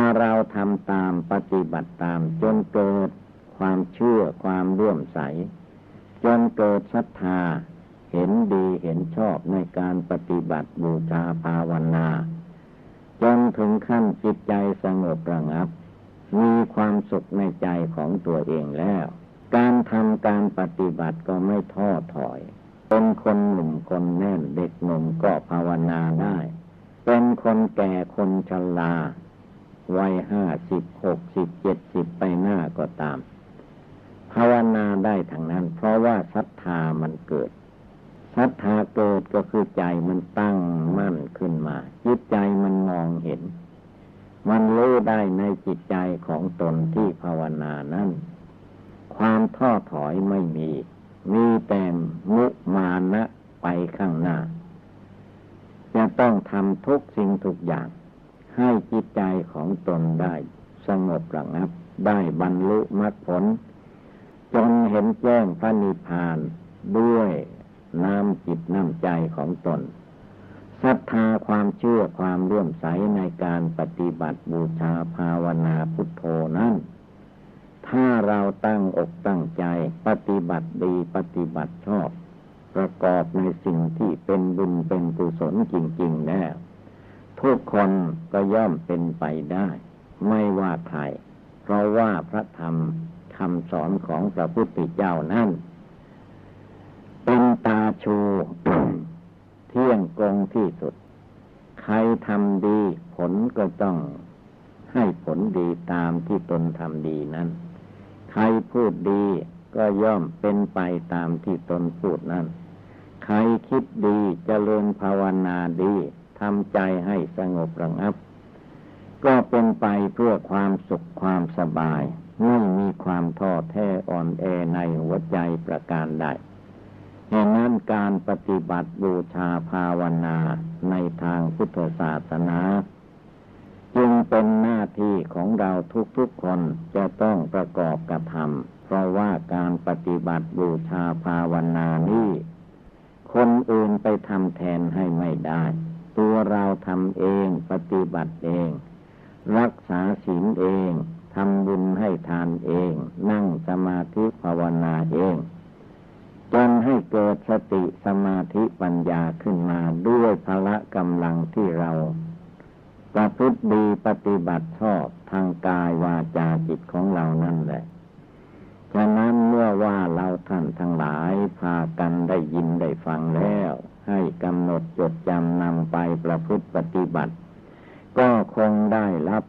ถ้าเราทำตามปฏิบัติตามจนเกิดความเชื่อความเลื่อมใส จนเกิดศรัทธา เห็นดีเห็นชอบในการปฏิบัติบูชาภาวนา จนถึงขั้นจิตใจสงบระงับ มีความสุขในใจของตัวเองแล้ว การทำการปฏิบัติก็ไม่ท้อถอย เป็นคนหนุ่มคนแน่นเด็กหนุ่มก็ภาวนาได้ เป็นคนแก่คนชรา วัยห้าสิบหกสิบเจ็ดสิบไปหน้าก็ตาม ภาวนาได้ทั้งนั้น เพราะว่าศรัทธามันเกิดศรัทธาเกิดก็คือใจมันตั้งมั่นขึ้นมา จิตใจมันมองเห็น มันรู้ได้ในจิตใจของตนที่ภาวนานั้น ความท้อถอยไม่มี มีแต่มุมานะไปข้างหน้า จะต้องทำทุกสิ่งทุกอย่าง ให้จิตใจของตนได้ สงบระงับ ได้บรรลุมรรคผล จนเห็นแจ้งพระนิพพานด้วยน้ำจิตน้ำใจของตนศรัทธาความเชื่อความเลื่อมใสในการปฏิบัติบูชาภาวนาพุทโธนั้น ถ้าเราตั้งอกตั้งใจ ปฏิบัติดีปฏิบัติชอบ ประกอบในสิ่งที่เป็นบุญเป็นกุศลจริง ๆ แล้ว ทุกคนก็ย่อมเป็นไปได้ ไม่ว่าใครเพราะว่าพระธรรมคำสอนของพระพุทธเจ้านั้นเป็นตาชู เที่ยงกงที่สุด ใครทำดี ผลก็ต้องให้ผลดีตามที่ตนทำดีนั้น ใครพูดดีก็ย่อมเป็นไปตามที่ตนพูดนั้น ใครคิดดีจเจริญภาวนาดี ทำใจให้สงบระงับ ก็เป็นไปเพื่อความสุขความสบาย ไม่มีความท้อแท้อ่อนแอในหัวใจประการใดเหตุนั้นการปฏิบัติบูชาภาวนาในทางพุทธศาสนา จึงเป็นหน้าที่ของเราทุกๆคนจะต้องประกอบกระทำเพราะว่าการปฏิบัติบูชาภาวนานี้คนอื่นไปทำแทนให้ไม่ได้ เราทำเองปฏิบัติเอง รักษาศีลเองทำบุญให้ทานเอง นั่งสมาธิภาวนาเองจนให้เกิดสติสมาธิปัญญาขึ้นมาด้วยพละกำลังที่เรา ประพฤติดีปฏิบัติชอบทางกายวาจาจิตของเรานั่นแหละ ฉะนั้นเมื่อว่าเราท่านทั้งหลายพากันได้ยินได้ฟังแล้ว ดจดจำนำไปประพฤติปฏิบัติ ก็คงได้รับ